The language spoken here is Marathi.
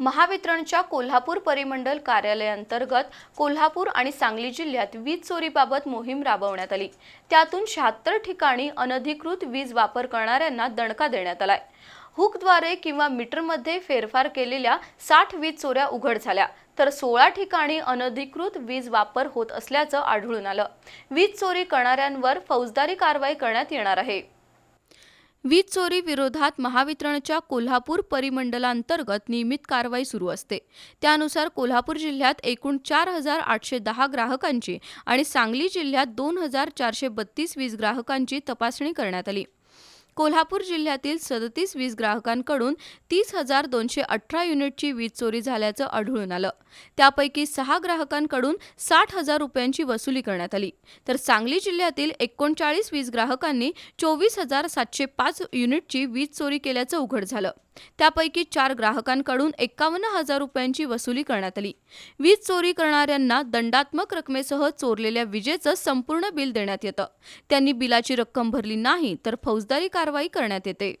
महावितरणच्या कोल्हापूर परिमंडल कार्यालयांतर्गत कोल्हापूर आणि सांगली जिल्ह्यात वीज चोरीबाबत मोहीम राबवण्यात आली. त्यातून शहात्तर ठिकाणी अनधिकृत वीज वापर करणाऱ्यांना दणका देण्यात आलाय. हुकद्वारे किंवा मीटरमध्ये फेरफार केलेल्या साठ वीज चोऱ्या उघड झाल्या तर सोळा ठिकाणी अनधिकृत वीज वापर होत असल्याचं आढळून आलं. वीज चोरी करणाऱ्यांवर फौजदारी कारवाई करण्यात येणार आहे. वीज चोरी विरोधात महावितरणच्या कोल्हापूर परिमंडलांतर्गत नियमित कारवाई सुरू असते. त्यानुसार कोल्हापूर जिल्ह्यात एकूण चार हजार आठशे दहा ग्राहकांची आणि सांगली जिल्ह्यात दोन हजार चारशे बत्तीस वीज ग्राहकांची तपासणी करण्यात आली. कोल्हापूर जिल्ह्यातील सदतीस वीज ग्राहकांकडून तीस हजार दोनशे अठरा युनिटची वीज चोरी झाल्याचं आढळून आलं. त्यापैकी सहा ग्राहकांकडून साठ हजार रुपयांची वसुली करण्यात आली. तर सांगली जिल्ह्यातील एकोणचाळीस वीज ग्राहकांनी चोवीस हजार सातशे पाच युनिटची वीज चोरी केल्याचं उघड झालं. त्यापैकी चार ग्राहकांकडून एकावन्न हजार रुपयांची वसुली करण्यात आली. वीज चोरी करणाऱ्यांना दंडात्मक रकमेसह चोरलेल्या विजेचं संपूर्ण बिल देण्यात येतं. त्यांनी बिलाची रक्कम भरली नाही तर फौजदारी कारवाई करण्यात येते.